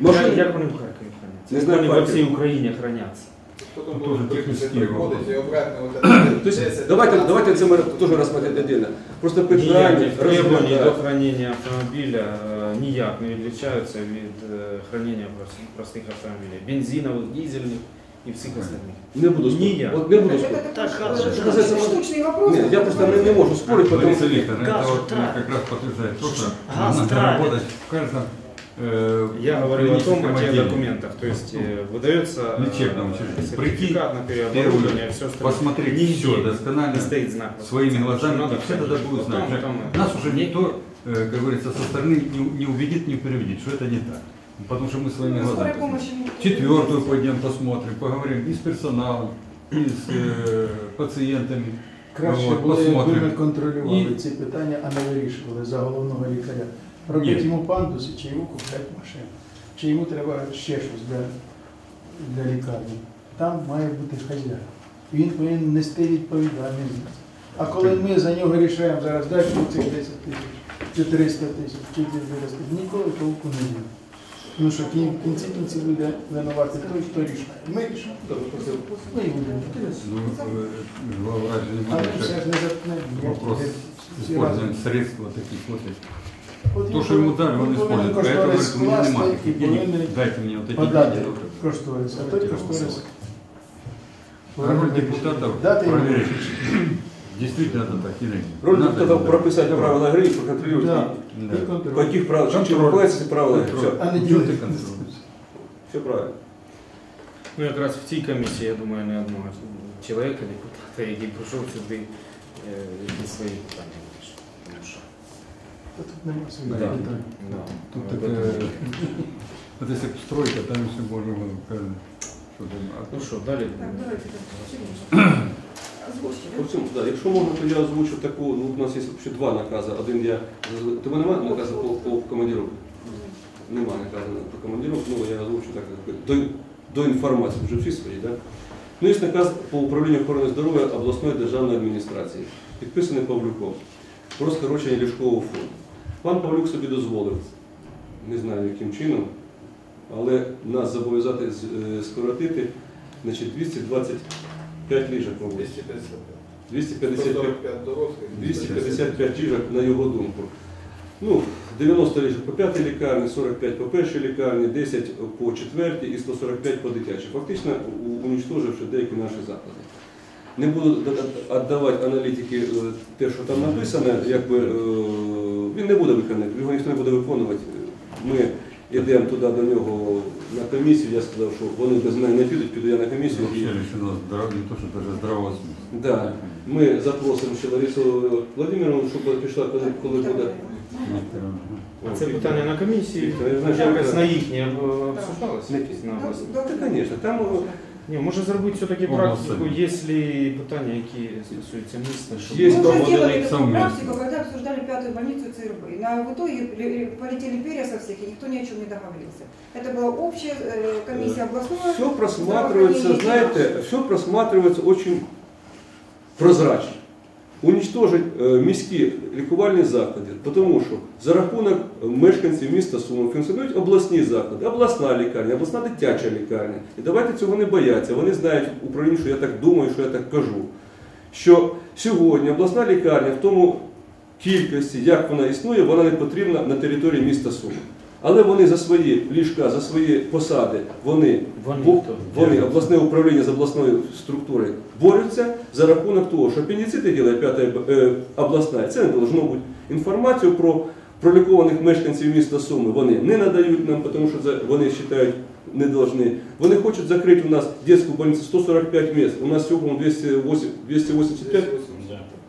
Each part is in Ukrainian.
Машини- Як, як вони в Харкові храняться? Не знаю, вони по Харків. всій Україні храняться. Потом Тоже будут технический приходить вопрос. и обратно вот это. То есть 10, давайте, 15, давайте це ми теж розглядати отдельно. Просто питання Ніякі требування до розглядати. хранення автомобіля е, ніяк не відрізняються від е, хранення прос- простих автомобілів. Бензинових, дизельних і всіх остальних. Не буду спорити. Ніяк. От не буду Это спорити. такой Так, э, а, что касается- штучный вопрос. Ні, я просто не, не можу спорити, тому Лариса що Викторовна, Газ это вот травит. как раз подтверждает то, что Газ надо травит. работать в каждом э, Я говорил о том, о клиническом тех отделе. документах. То есть э, выдается э, Лечебном учреждении. сертификат на переоборудование, все остальное. Посмотреть Нигде все досконально, не стоит знак. своими глазами, Надо и все тогда ходить. будут знать. Там, там, э, Нас уже никто, э, как говорится, со стороны не, не убедит, не переведет, что это не так. Потому что мы своими Ну, скорой глазами. помощи никто не Четвертую будет. пойдем посмотрим, поговорим и с персоналом, и с э, пациентами. Краще Вот, було, якби ми посмотрим. контролювали І- ці питання, а не вирішували за головного лікаря. Робити Ні. йому пандуси, чи йому купляти машину, чи йому треба ще щось для, для лікарні. Там має бути хазяїн. Він повинен нести відповідальність. А коли ми за нього рішаємо зараз, дай йому цих 10 тисяч, чи 300 тисяч, чи 400, ніколи толку не буде. Ну що в кінці кінці буде винувати той, хто рішає. Ми рішаємо. Ми і будемо. Ну, Але будет все решать ж не заткне. вопрос использования средств таких вот. От То, він что ему дали, он повинен использует. Поэтому кошторис говорит, у меня нема скласти і таких денег, повинен дайте мне вот эти подати деньги. кошторис. А той кошторис А роль депутатов дати йому проверить, гроші. действительно это так или нет. роль Надо депутатів это- прописати правила гри і проконтролювати. Да. Да. І контроль. По яких правилах, чим Контроль. виконуються ці правила гри. Контроль. Все, А не Чё ділити. ты контролируешь? все правильно. Ну, якраз в цій комісії, я думаю, не одного чоловіка, депутата, який прийшов сюди е, якісь свої питання вирішив. Тому що, Та Тут нема своїх Да. питань. да, Тут об так, этом э, тоже. вот если б стройка, там все можно было каждый. Что там, а Ну що, далі? Так, давайте так, Сергей. Озвучьте, да? По цьому, да, якщо можна, то я озвучу таку, ну, у нас є ще два накази. Один я, тебе немає наказу по, по командировку? Нема наказу по командировку, ну я озвучу так, якби, до, до інформації, вже всі свої, так? Ну, є наказ по управлінню охорони здоров'я обласної державної адміністрації, підписаний Павлюком, про скорочення ліжкового фонду. Пан Павлюк собі дозволив, не знаю яким чином, але нас зобов'язати е, скоротити значить, 225 ліжок, мабуть. 255. 255 145 дорослих. 255 ліжок на його думку. Ну, 90 ліжок по п'ятій лікарні, 45 по першій лікарні, 10 по четвертій і 145 по дитячій. Фактично у- унічтоживши деякі наші заклади. Не буду віддавати аналітики е, те, що там написано, якби е, він не буде виконати, його ніхто не буде виконувати. Ми йдемо туди до нього на комісію, я сказав, що вони без мене не підуть, піду я на комісію. Да. Ми запросимо ще Ларису Владимировну, щоб пішла, коли, коли буде. Це питання на комісії, якось на їхнє е, обсуждалося Ну, обласні? Так, звісно, там Ні, може зробити все-таки Область практику, самі. якщо питання, які стосуються міста, щоб Є Мы уже проводили делали такую совместно. практику, когда обсуждали пятую больницу ЦРБ. И на, в итоге ле- полетели перья со всех, и никто ни о чем не договорился. Это была общая э, комиссия областная. все просматривается, знаете, все просматривается очень прозрачно. Уничтожить е, міські лікувальні заклади, тому що за рахунок мешканців міста Суми функціонують обласні заклади, обласна лікарня, обласна дитяча лікарня. І давайте цього не бояться. Вони знають в управлінні, що я так думаю, що я так кажу. Що сьогодні обласна лікарня в тому кількості, як вона існує, вона не потрібна на території міста Суми. Але вони за свої ліжка, за свої посади, вони, Вони бо- хто? вони обласне управління з обласною структурою борються за рахунок того, що апендицити ділає п'ята е, обласна, це не должно бути. Інформацію про пролікованих мешканців міста Суми вони не надають нам, тому що це вони вважають не должны. Вони хочуть закрити у нас дитячу больницю 145 місць. У нас всього 208, 285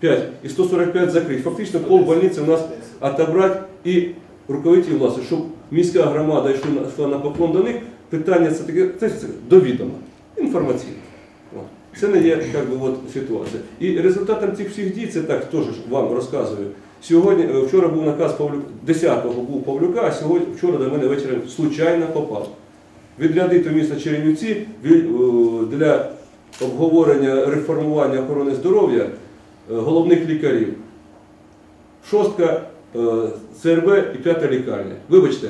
5 і 145 закрыть. Фактично пол больницы у нас отобрать і руководителі власті, щоб міська громада йшла на- поклон до них, питання це таке, це, це довідомо, інформаційно. Це не є як би, от, ситуація. І результатом цих всіх дій, це так теж вам розказую. Сьогодні, е, вчора був наказ Павлюка, 10-го був Павлюка, а сьогодні, вчора до мене вечором случайно попав. Відрядити в місто Чернівці е, для обговорення реформування охорони здоров'я е, головних лікарів. Шостка ЦРБ і п'ята лікарня. Вибачте,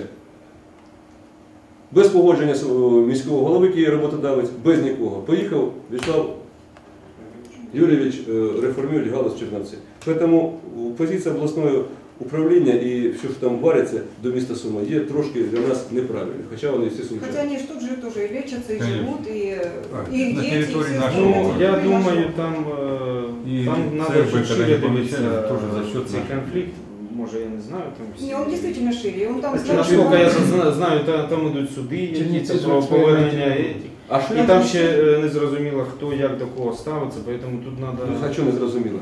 Без погодження свого міського голови, який є роботодавець, без нікого. Поїхав Вячеслав Юрійович е, реформує галузь Чернівці. Тому позиція обласного управління і все, що там вариться до міста Сума, є трошки для нас неправильно. Хоча вони всі Хотя сумчані. они ж тут же тоже и лечатся, и Конечно. живут, и, Так, на дети, территории все Ну, я думаю, там, І е, там помічали, теж за счет цей конфлікт. Може, я не знаю, там всі- Не, он действительно шире. Он там Наскільки я зна- знаю, та- там ідуть суди, які Чернівці це ж про повернення. А що І я там ще е, не зрозуміло, хто як до кого ставиться, тому тут Ну, треба а що не зрозуміло?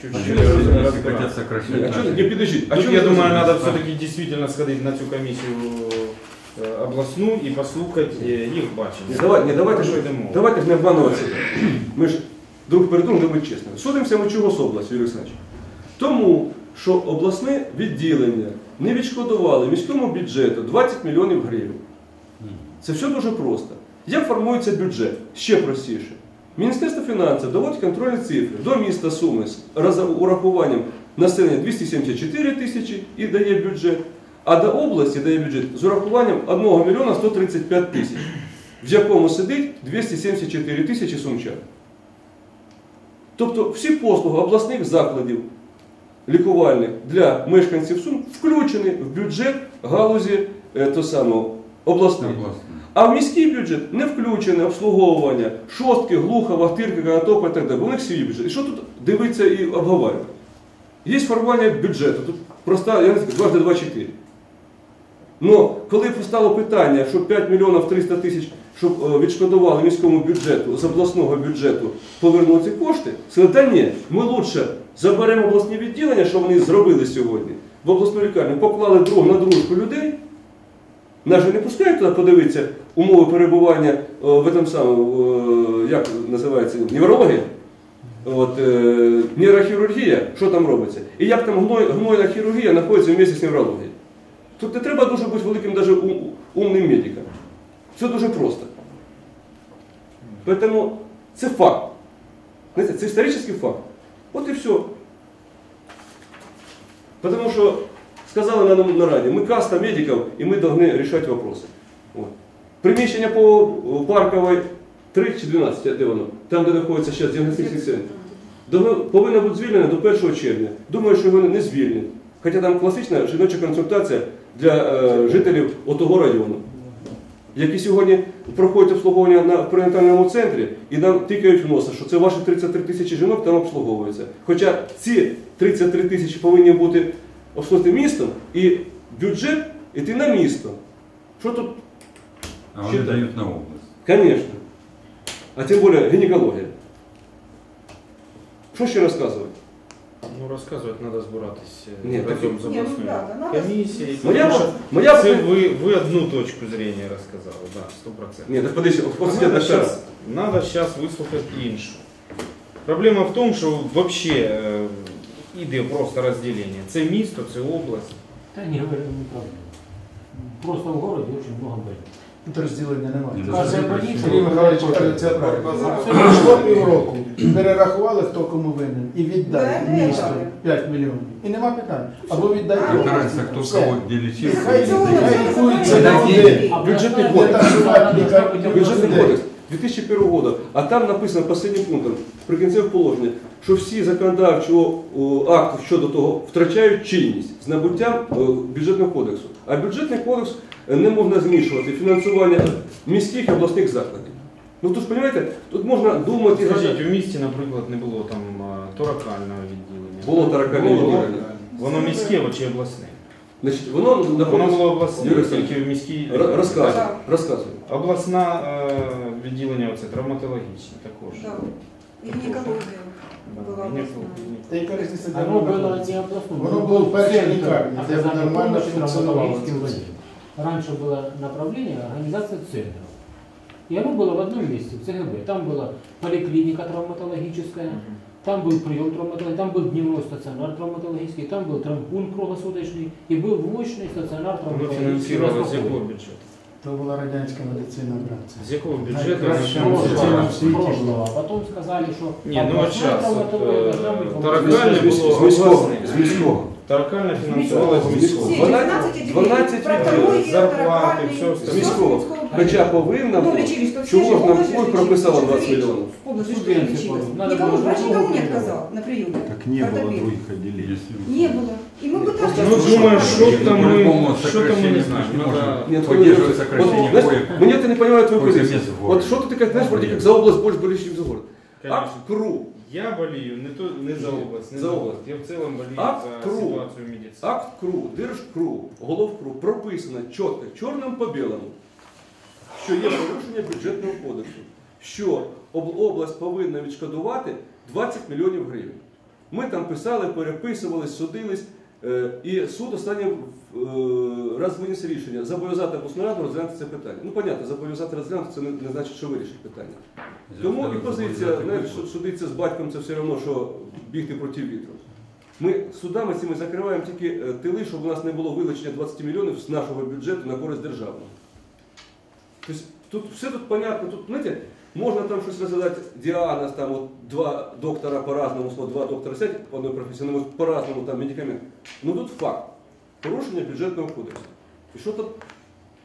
чуть-чуть А Чуть-чуть Ні, а чого наши- підождіть? А Тут, чого я не думаю, зрозуміло? треба все-таки дійсно сходити на цю комісію е, обласну і послухати е, їх бачення. Не, давай, не, давайте, Про що давайте ж не обманувати себе. Ми ж друг перед другом будемо бути чесними. Судимося ми чого з області, Юрій Олександрович? Тому, що обласне відділення не відшкодували міському бюджету 20 мільйонів гривень. Це все дуже просто. Як формується бюджет? Ще простіше. Міністерство фінансів доводить контрольні цифри до міста Суми з урахуванням населення 274 тисячі і дає бюджет, а до області дає бюджет з урахуванням 1 мільйона 135 тисяч, в якому сидить 274 тисячі сумчан. Тобто всі послуги обласних закладів лікувальних для мешканців Сум включені в бюджет галузі е, то самого обласної. А в міський бюджет не включене обслуговування шостки, глуха, вахтирки, канатопа і так далі. У них свій бюджет. І що тут дивиться і обговорювати? Є формування бюджету. Тут проста, я не знаю, дважди два чотири. Ну, коли постало питання, що 5 мільйонів 300 тисяч, щоб е, відшкодували міському бюджету з обласного бюджету, повернули ці кошти, сказали, та ні, ми лучше заберемо обласні відділення, що вони зробили сьогодні, в обласну лікарню, поклали друг на дружку людей, нас же не пускають туди подивитися умови перебування о, в этом самому, о, як називається, неврологія, от, е, нейрохірургія, що там робиться, і як там гной, гнойна хірургія знаходиться в місті з неврологією. Тут не треба дуже бути великим ум, умним медиком. Все дуже просто. Поэтому це факт. Знаєте, це історичний факт. От і все. Потому що сказали на на раді, ми каста медиків і ми повинні рішати вопроси. От. Приміщення по Парковій 3 чи 12, де воно? Там, де знаходиться зараз діагностичний центр. Повинно бути звільнено до 1 червня. Думаю, що його не звільнять. Хоча там класична жіноча консультація для е, жителів отого району, які сьогодні проходять обслуговування на перинатальному центрі і нам тикають в носа, що це ваші 33 тисячі жінок там обслуговуються. Хоча ці 33 тисячі повинні бути обслугувати містом і бюджет іти на місто. Що тут? А они Считай. дают на область. Звісно. А тим більше гінекологія. Що ще розказувати? Ну, розказувати треба збиратись е, Ні, так- з Ні, ну, обласною правда, надо- комісією. Моя, тому що моя Це ви, ви одну точку зрения розказали, да, 100%. Ні, так подивіться, от Надо час. щас, надо сейчас вислухати іншу. Проблема в тому, що вообще е, іде просто розділення. Це місто, це область. Да не говорю неправда. Просто в городе очень много больных. Тут розділення немає. Це це правильно. Пройшло півроку, перерахували, хто кому винен, і віддай місто да, місту 5 мільйонів. І нема питань. Або віддай. Все. кого. Бюджетний кодекс. Администрация Бюджетный надо Бюджетний просто- кодекс 2001 года, а там написано останнім пунктом прикінцевих положення, що всі законодавчого акти щодо того втрачають чинність з набуттям бюджетного кодексу. А бюджетний кодекс е, не можна змішувати фінансування міських і обласних закладів. Ну тут ж розумієте, тут можна думати Скажіть, у місті, наприклад, не було там е, торакального відділення. Було таракальне Було. відділення. Воно міське чи обласне? Значить, воно Воно було обласне, Юрій тільки в міській. Р- Розказуй, Так. розказуй. Обласна е, відділення оце травматологічне також. Да. И гинекология была Ні, областная. ні. Та яка різниця, де Оно воно было знаходиться? не областное. Воно оно було был першій центр лікарні, де оказания нормально помощи функціонувало травматологическим це все. больным. Раньше было направление организация центров. И оно было в одном месте, в ЦГБ. Там была поликлиника травматологическая, там был прием травматологии, там был дневной стационар травматологический, там был травмпункт круглосуточный и был мощный стационар Воно травматологический. фінансувалося з якого разнобой. бюджету? То була радянська медицина, брат. це. З якого бюджету? Найкраще воно медицина фінансувалося? в світі. прошлого. А потом сказали, что Не, ну а областная сейчас, травматология вот, должна быть э, в тараканы областной. З було міського, обласне. з міського. Таракальна фінансувалась з Всі міського. 12 12 проктологія, зарплати, таракальні, все остальне. Міського. Хоча повинна Ну, була. лечились, то все Чего же ж нам область Флойд лечились, прописала что 20 же миллионов? В области что Субвенции лечилось? было. Надо Никому было врач другого никому не приема. отказал на приеме. Так не было Ортопед. других отделений. Если Не было. И мы пытались... Ну, думаю, що там ми, По-любому що там ми не сокращение знаємо. не Надо... можем. Нет, Поддерживать вот, сокращение знаешь, коек. Мне ты не понимаю твою Сколько позицию. мест в городе? Вот что ты такая, знаешь, вроде как за область больше болеешь, чем за город. Конечно. Акт КРУ. я болію не, то, не за область, не За область. Я в цілому болію Акт за КРУ. ситуацію в медицині. Акт КРУ, Держкру, Головкру прописано чітко, чорним по білому, що є порушення бюджетного кодексу, що область повинна відшкодувати 20 мільйонів гривень. Ми там писали, переписувались, судились, і суд останній е, раз виніс рішення зобов'язати обласну раду розглянути це питання. Ну, понятно, зобов'язати розглянути це не, значить, що вирішить питання. Тому і позиція, знаєш, що судиться з батьком це все одно, що бігти проти вітру. Ми судами цими закриваємо тільки е, тили, щоб у нас не було вилучення 20 мільйонів з нашого бюджету на користь державного. Тобто все тут понятно, тут, знаєте, можна там щось розглядати, діагноз, там от два доктора по-разному, два доктора сядь по ну, от по-разному там медикамент. Ну тут факт. Порушення бюджетного кодексу. І що тут?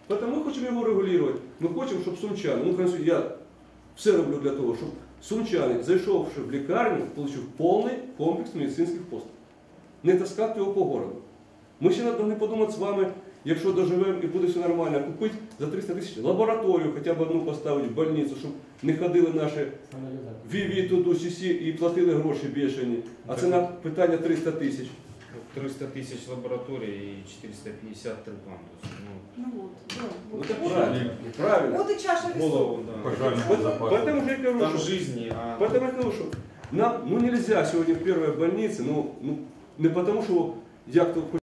Тому ми хочемо його регулювати. Ми хочемо, щоб сумчани, ну, я все роблю для того, щоб сумчанин, зайшовши в лікарню, отримав повний комплекс медицинських послуг. Не таскати його по городу. Ми ще повинні подумати з вами, якщо доживемо і буде все нормально, купити за 300 тисяч лабораторію, хоча б одну поставити в больницю, щоб не ходили наші ВІВІ туди, СІСі і платили гроші бішені. А це на питання 300 тисяч. 300 тисяч лабораторій і 450 трипандус. Ну, Ну вот, да, Ну вот. так Вот. правильно. Правильно. Вот и чаша весов. голову, да. Пожалуйста, Поэтому запас. поэтому же я говорю, Там что- жизни, а... Поэтому я говорю, что нам ну, нельзя сегодня в первой больнице, ну, ну не потому что як то